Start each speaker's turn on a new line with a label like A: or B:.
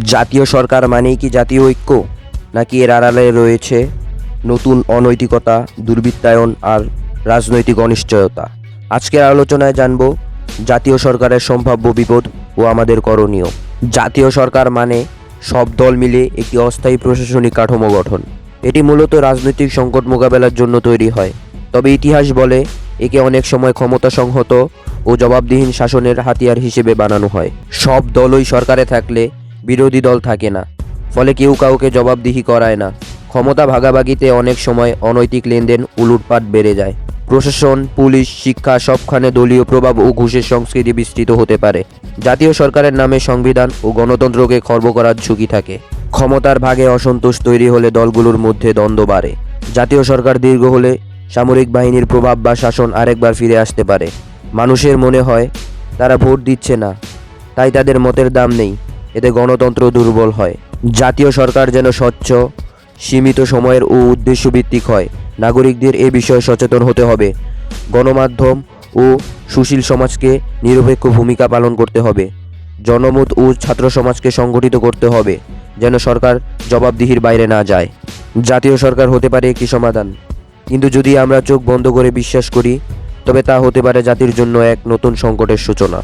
A: জাতীয় সরকার মানেই কি জাতীয় ঐক্য? নাকি এর আড়ালে রয়েছে নতুন অনৈতিকতা, দুর্বৃত্তায়ন আর রাজনৈতিক অনিশ্চয়তা? আজকের আলোচনায় জানব, জাতীয় সরকারের সম্ভাব্য বিপদ ও আমাদের করণীয়। জাতীয় সরকার মানে সব দল মিলে একটি অস্থায়ী প্রশাসনিক কাঠামো গঠন। এটি মূলত রাজনৈতিক সংকট মোকাবেলার জন্য তৈরি হয়। তবে ইতিহাস বলে, একে অনেক সময় ক্ষমতা সংহত ও জবাবদিহীন শাসনের হাতিয়ার হিসেবে বানানো হয়। সব দলই সরকারে থাকলে বিরোধী দল থাকে না। ফলে কেউ কাউকে জবাবদিহি করায় না। ক্ষমতা ভাগাভাগিতে অনেক সময় অনৈতিক লেনদেন উলুটপাট বেড়ে যায়। প্রশাসন, পুলিশ, শিক্ষা সবখানে দলীয় প্রভাব ও ঘুষের সংস্কৃতি বিস্তৃত হতে পারে। জাতীয় সরকারের নামে সংবিধান ও গণতন্ত্রকে খর্ব করার ঝুঁকি থাকে। ক্ষমতার ভাগে অসন্তোষ তৈরি হলে দলগুলোর মধ্যে দ্বন্দ্ব বাড়ে। জাতীয় সরকার দীর্ঘ হলে সামরিক বাহিনীর প্রভাব বা শাসন আরেকবার ফিরে আসতে পারে। মানুষের মনে হয়, তারা ভোট দিচ্ছে না। তাই তাদের মতের দাম নেই। এতে গণতন্ত্র দুর্বল হয়। জাতীয় সরকার যেন স্বচ্ছ, সীমিত সময়ের ও উদ্দেশ্য উদ্দেশ্যভিত্তিক হয়। নাগরিকদের এ বিষয়ে সচেতন হতে হবে। গণমাধ্যম ও সুশীল সমাজকে নিরপেক্ষ ভূমিকা পালন করতে হবে। জনমত ও ছাত্র সমাজকে সংগঠিত করতে হবে, যেন সরকার জবাবদিহির বাইরে না যায়। জাতীয় সরকার হতে পারে একটি সমাধান। কিন্তু যদি আমরা চোখ বন্ধ করে বিশ্বাস করি, তবে তা হতে পারে জাতির জন্য এক নতুন সংকটের সূচনা।